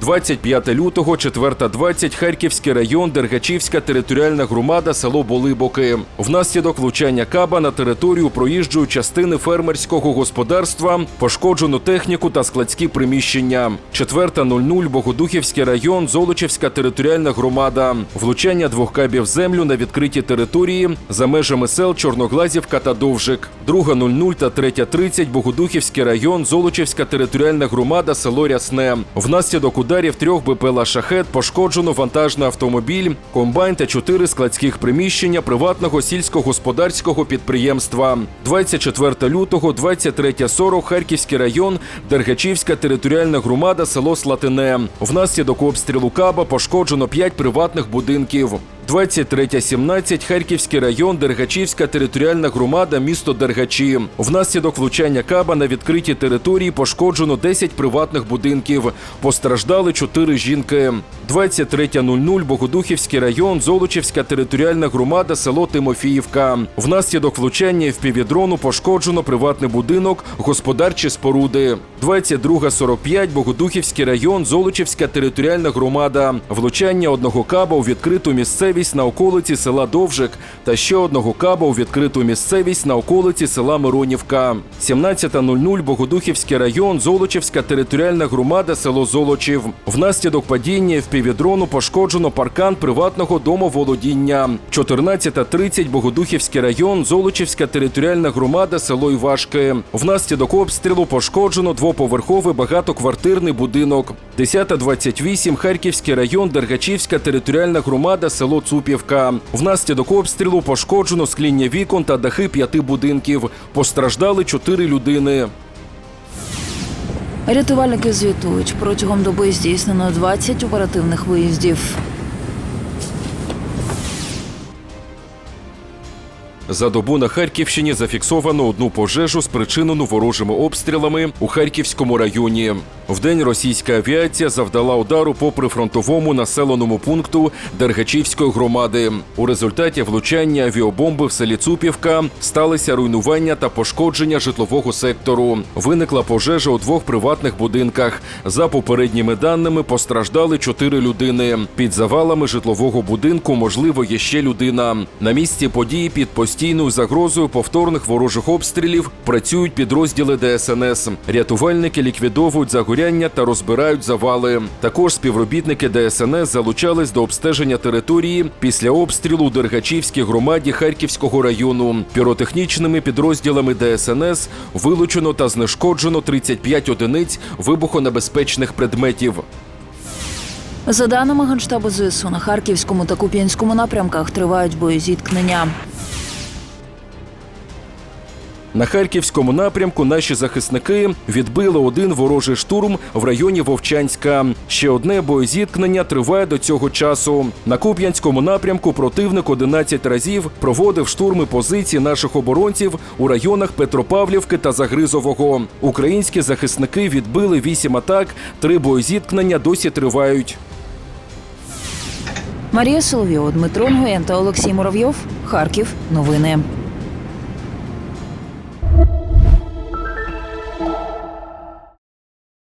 25 лютого, 4.20, Харківський район, Дергачівська територіальна громада, село Болибоки. Внаслідок влучання каба на територію проїжджої частини фермерського господарства пошкоджено техніку та складські приміщення. 4.00, Богодухівський район, Золочівська територіальна громада. Влучання двох кабів землю на відкритій території за межами сел Чорноглазівка та Довжик. 2.00 та 3.30, Богодухівський район, Золочівська територіальна громада, село Рясне. Внаслідок ударів трьох БПЛА «Шахет» пошкоджено вантажний автомобіль, комбайн та чотири складських приміщення приватного сільськогосподарського підприємства. 24 лютого, 23.40, Харківський район, Дергачівська територіальна громада, село Слатине. Внаслідок обстрілу Каба пошкоджено п'ять приватних будинків. 23.17, Харківський район, Дергачівська територіальна громада, місто Дергачі. Внаслідок влучання каба на відкритій території пошкоджено 10 приватних будинків. Постраждали 4 жінки. 23.00, Богодухівський район, Золочівська територіальна громада, село Тимофіївка. Внаслідок влучання впівдрону пошкоджено приватний будинок, господарчі споруди. 22.45, Богодухівський район, Золочівська територіальна громада. Влучання одного каба у відкриту місцевість на околиці села Довжик та ще одного каба у відкриту місцевість на околиці села Миронівка. 17.00 Богодухівський район, Золочівська територіальна громада, село Золочів. Внаслідок падіння впівдрону пошкоджено паркан приватного домоволодіння. 14.30 Богодухівський район, Золочівська територіальна громада, село Івашки. Внаслідок обстрілу пошкоджено двоповерховий багатоквартирний будинок. 10.28 Харківський район, Дергачівська територіальна громада, село Цупівка. Внаслідок обстрілу пошкоджено скління вікон та дахи п'яти будинків. Постраждали чотири людини. Рятувальники звітують, протягом доби здійснено 20 оперативних виїздів. За добу на Харківщині зафіксовано одну пожежу, спричинену ворожими обстрілами у Харківському районі. Вдень російська авіація завдала удару по прифронтовому населеному пункту Дергачівської громади. У результаті влучання авіабомби в селі Цупівка сталися руйнування та пошкодження житлового сектору. Виникла пожежа у двох приватних будинках. За попередніми даними постраждали чотири людини. Під завалами житлового будинку, можливо, є ще людина. На місці події під постійною загрозою повторних ворожих обстрілів працюють підрозділи ДСНС. Рятувальники ліквідовують загоряння та розбирають завали. Також співробітники ДСНС залучались до обстеження території після обстрілу у Дергачівській громаді Харківського району. Піротехнічними підрозділами ДСНС вилучено та знешкоджено 35 одиниць вибухонебезпечних предметів. За даними Генштабу ЗСУ, на Харківському та Куп'янському напрямках тривають боєзіткнення. На харківському напрямку наші захисники відбили один ворожий штурм в районі Вовчанська. Ще одне боєзіткнення триває до цього часу. На Куп'янському напрямку противник 11 разів проводив штурми позицій наших оборонців у районах Петропавлівки та Загризового. Українські захисники відбили 8 атак, три боєзіткнення досі тривають. Марія Соловйова, Дмитро Нгоєн та Олексій Муравйов. Харків. Новини.